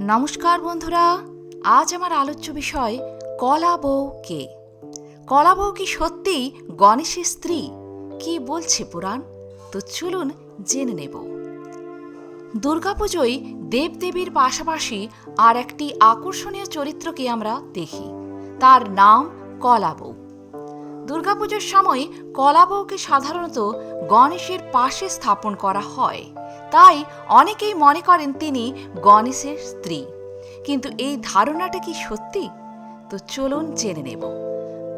নমস্কার বন্ধুরা, আজ আমার আলোচ্য বিষয় কলা বউ কে? কলা বউ কি সত্যিই গণেশের স্ত্রী? কি বলছে পুরাণ? তো চলুন জেনে নেব। দুর্গাপুজোয় দেবদেবীর পাশাপাশি আর একটি আকর্ষণীয় চরিত্রকে আমরা দেখি। তার নাম কলা বউ। দুর্গাপুজোর সময় কলা বউকে সাধারণত গণেশের পাশে স্থাপন করা হয়। তাই অনেকেই মনে করেন তিনি গণেশের স্ত্রী। কিন্তু এই ধারণাটা কি সত্যি? তো চলুন জেনে নেব।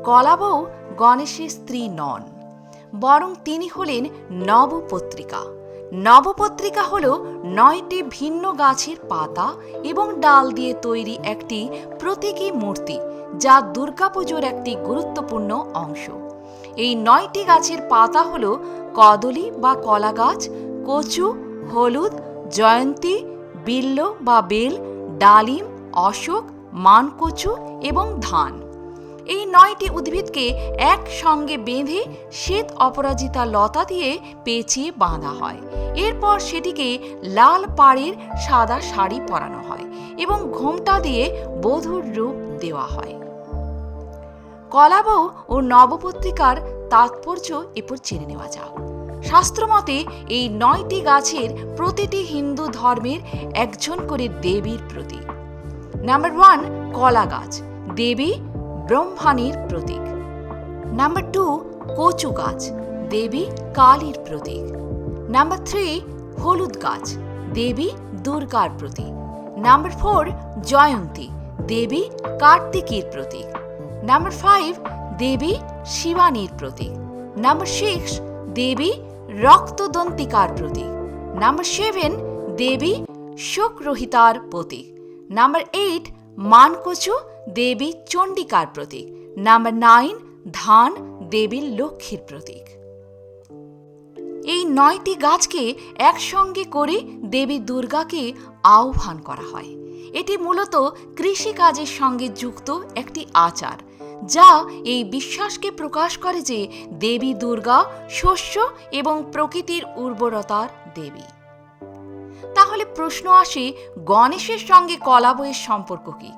কলাবউ গণেশের স্ত্রী নন, বরং তিনি হলেন নবপত্রিকা। নবপত্রিকা হল নয়টি ভিন্ন গাছের পাতা এবং ডাল দিয়ে তৈরি একটি প্রতীকী মূর্তি, যা দুর্গাপুজোর একটি গুরুত্বপূর্ণ অংশ। এই নয়টি গাছের পাতা হল কদলী বা কলা গাছ কচু, হলুদ, জয়ন্তী, বিল্ল বা বেল, ডালিম, অশোক, মানকচু এবং ধান। এই নয়টি উদ্ভিদকে একসঙ্গে বেঁধে শ্বেত অপরাজিতা লতা দিয়ে পেঁচিয়ে বাঁধা হয়। এরপর সেটিকে লাল পাড়ের সাদা শাড়ি পরানো হয় এবং ঘোমটা দিয়ে বধূর রূপ দেওয়া হয়। কলাবউ ও নবপত্রিকার তাৎপর্য এরপর জেনে নেওয়া যাক। শাস্ত্রমতে এই নয়টি গাছের প্রতিটি হিন্দু ধর্মের একজন করে দেবীর প্রতীক। নাম্বার ওয়ান কলা গাছ। দেবী ব্রহ্মাণীর প্রতীক। নাম্বার টু কচু গাছ, দেবী কালীর প্রতীক। নাম্বার থ্রি হলুদ গাছ, দেবী দুর্গার প্রতীক। নাম্বার ফোর জয়ন্তী, দেবী কার্তিকীর প্রতীক। নাম্বার ফাইভ দেবী শিবানীর প্রতীক। নাম্বার সিক্স দেবী রক্তদন্তিকার প্রতীক। নাম্বার সেভেন দেবী শোকরহিতার প্রতীক। নাম্বার এইট মানকচু দেবী চণ্ডিকার প্রতীক। নাম্বার নাইন ধান দেবীর লক্ষ্মীর প্রতীক। এই নয়টি গাছকে একসঙ্গে করে দেবী দুর্গাকে আহ্বান করা হয়। এটি মূলত কৃষিকাজের সঙ্গে যুক্ত একটি আচার, যা এই বিশ্বাসকে প্রকাশ করে যে দেবী দুর্গা শস্য এবং প্রকৃতির উর্বরতার দেবী। তাহলে প্রশ্ন আসে, গণেশের সঙ্গে কলাবইয়ের সম্পর্ক কি?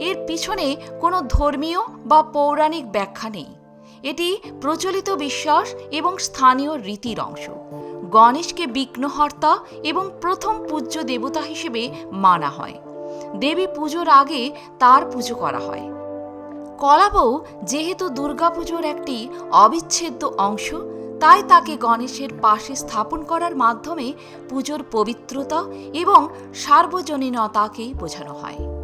এর পিছনে কোনো ধর্মীয় বা পৌরাণিক ব্যাখ্যা নেই। এটি প্রচলিত বিশ্বাস এবং স্থানীয় রীতির অংশ। গণেশকে বিঘ্নহর্তা এবং প্রথম পূজ্য দেবতা হিসেবে মানা হয়। দেবী পুজোর আগে তার পুজো করা হয়। কলাবউ যেহেতু দুর্গাপুজোর একটি অবিচ্ছেদ্য অংশ, তাই তাকে গণেশের পাশে স্থাপন করার মাধ্যমে পুজোর পবিত্রতা এবং সার্বজনীনতাকেই বোঝানো হয়।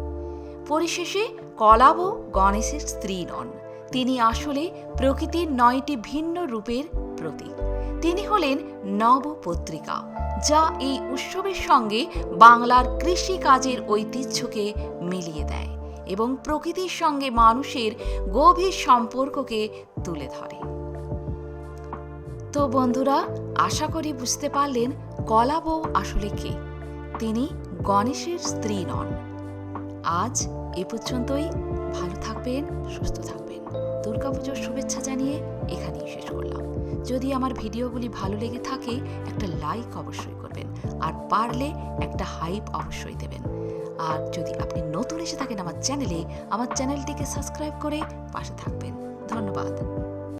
পরিশেষে কলাবউ গণেশের স্ত্রী নন। তিনি আসলে প্রকৃতির নয়টি ভিন্ন রূপের প্রতীক। তিনি হলেন নবপত্রিকা, যা এই উৎসবের সঙ্গে বাংলার কৃষিকাজের ঐতিহ্যকে মিলিয়ে দেয় এবং প্রকৃতির সঙ্গে মানুষের গভীর সম্পর্ককে তুলে ধরে। তো বন্ধুরা, আশা করি বুঝতে পারলেন কলা বউ আসলে কে। তিনি গণেশের স্ত্রী নন। আজ এ পর্যন্তই। ভালো থাকবেন, সুস্থ থাকবেন। দুর্গাপুজোর শুভেচ্ছা জানিয়ে এখানেই শেষ করলাম। যদি আমার ভিডিওগুলি ভালো লেগে থাকে, একটা লাইক অবশ্যই করবেন। আর পারলে একটা হাইপ অবশ্যই দেবেন। আর যদি আপনি নতুন এসে থাকেন আমার চ্যানেলে আমার চ্যানেলটিকে সাবস্ক্রাইব করে পাশে থাকবেন। ধন্যবাদ।